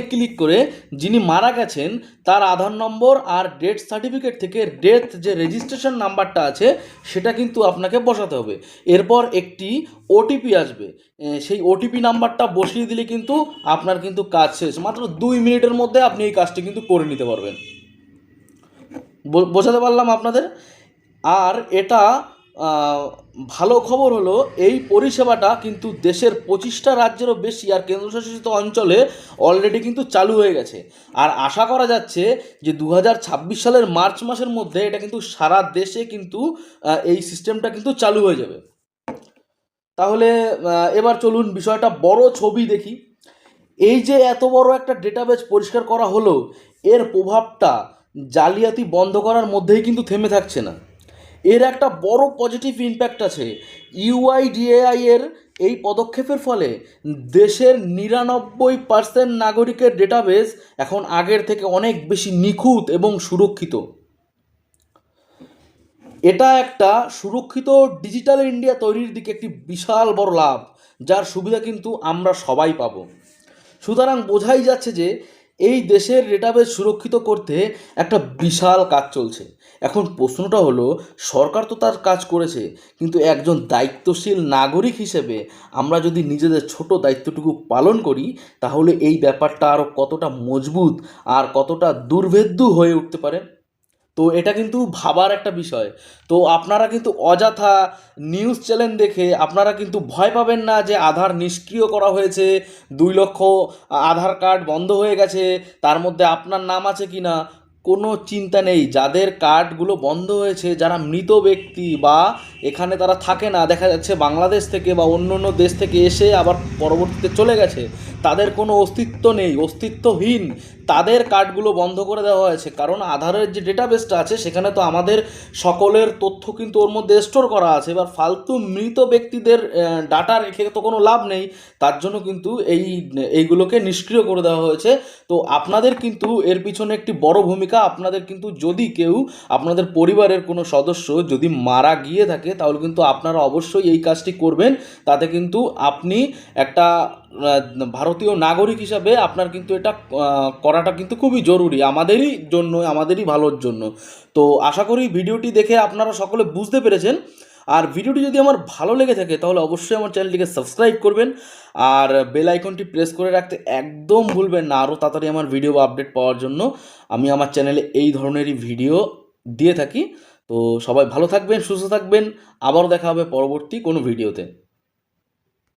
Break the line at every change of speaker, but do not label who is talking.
Click করে যিনি মারা গেছেন, তার আধার নম্বর আর ডেথ সার্টিফিকেট থেকে ডেথ যে রেজিস্ট্রেশন নাম্বারটা আছে, সেটা কিন্তু আপনাকে বসাতে হবে। এরপর একটি ওটিপি আসবে। সেই ওটিপি নাম্বারটা বসিয়ে দিলে কিন্তু আপনার কিন্তু কাজ শেষ। মাত্র দুই মিনিটের মধ্যে আপনি এই কাজটি কিন্তু করে নিতে পারবেন। বোঝাতে পারলাম আপনাদের? আর এটা ভালো খবর হলো, এই পরিষেবাটা কিন্তু দেশের পঁচিশটা রাজ্যেরও বেশি আর কেন্দ্রশাসিত অঞ্চলে অলরেডি কিন্তু চালু হয়ে গেছে। আর আশা করা যাচ্ছে যে দু হাজার ছাব্বিশ সালের মার্চ মাসের মধ্যে এটা কিন্তু সারা দেশে কিন্তু এই সিস্টেমটা কিন্তু চালু হয়ে যাবে। তাহলে এবার চলুন বিষয়টা বড় ছবি দেখি। এই যে এত বড় একটা ডেটাবেজ পরিষ্কার করা হলো, এর প্রভাবটা জালিয়াতি বন্ধ করার মধ্যেই কিন্তু থেমে থাকছে না। এর একটা বড় পজিটিভ ইম্প্যাক্ট আছে। ইউআইডিএআই এর এই পদক্ষেপের ফলে দেশের নিরানব্বই পার্সেন্ট নাগরিকের ডেটাবেস এখন আগের থেকে অনেক বেশি নিখুঁত এবং সুরক্ষিত। এটা একটা সুরক্ষিত ডিজিটাল ইন্ডিয়া তৈরির দিকে একটি বিশাল বড় লাভ, যার সুবিধা কিন্তু আমরা সবাই পাবো। সুতরাং বোঝাই যাচ্ছে যে এই দেশের ডেটাবেস সুরক্ষিত করতে একটা বিশাল কাজ চলছে। এখন প্রশ্নটা হলো, সরকার তো তার কাজ করেছে, কিন্তু একজন দায়িত্বশীল নাগরিক হিসেবে আমরা যদি নিজেদের ছোট দায়িত্বটুকু পালন করি, তাহলে এই ব্যাপারটা আরও কতটা মজবুত আর কতটা দুর্ভেদ্য হয়ে উঠতে পারে? তো এটা কিন্তু ভাবার একটা বিষয়। তো আপনারা কিন্তু অযথা নিউজ চ্যানেল দেখে আপনারা কিন্তু ভয় পাবেন না যে আধার নিষ্ক্রিয় করা হয়েছে, দুই লক্ষ আধার কার্ড বন্ধ হয়ে গেছে, তার মধ্যে আপনার নাম আছে কি না কোনো চিন্তা নেই। যাদের কার্ডগুলো বন্ধ হয়েছে, যারা মৃত ব্যক্তি বা এখানে তারা থাকে না। দেখা যাচ্ছে বাংলাদেশ থেকে বা অন্য অন্য দেশ থেকে এসে আবার পরবর্তীতে চলে গেছে। তাদের কোনো অস্তিত্ব নেই, অস্তিত্বহীন। তাদের কার্ডগুলো বন্ধ করে দেওয়া হয়েছে। কারণ আধারের যে ডেটাবেসটা আছে, সেখানে তো আমাদের সকলের তথ্য কিন্তু ওর মধ্যে স্টোর করা আছে। এবার ফালতু মৃত ব্যক্তিদের ডাটা রেখে তো কোনো লাভ নেই। তার জন্য কিন্তু এই, এইগুলোকে নিষ্ক্রিয় করে দেওয়া হয়েছে। তো আপনাদের কিন্তু এর পিছনে একটি বড় ভূমিকা। আপনাদের কিন্তু যদি কেউ, আপনাদের পরিবারের কোনো সদস্য যদি মারা গিয়ে থাকে তাহলে কিন্তু আপনারা অবশ্যই এই কাজটি করবেন। তাতে কিন্তু আপনি একটা ভারতীয় নাগরিক হিসাবে আপনার কিন্তু এটা করাটা কিন্তু খুবই জরুরি। আমাদেরই জন্য, আমাদেরই ভালোর জন্য। তো আশা করি ভিডিওটি দেখে আপনারা সকলে বুঝতে পেরেছেন। আর ভিডিওটি যদি আমার ভালো লেগে থাকে, তাহলে অবশ্যই আমার চ্যানেলটিকে সাবস্ক্রাইব করবেন। আর বেল আইকনটি প্রেস করে রাখতে একদম ভুলবেন না আরও তাড়াতাড়ি আমার ভিডিও আপডেট পাওয়ার জন্য। আমি আমার চ্যানেলে এই ধরনেরই ভিডিও দিয়ে থাকি। তো সবাই ভালো থাকবেন সুস্থ থাকবেন। আবারও দেখা হবে পরবর্তী কোনো ভিডিওতে।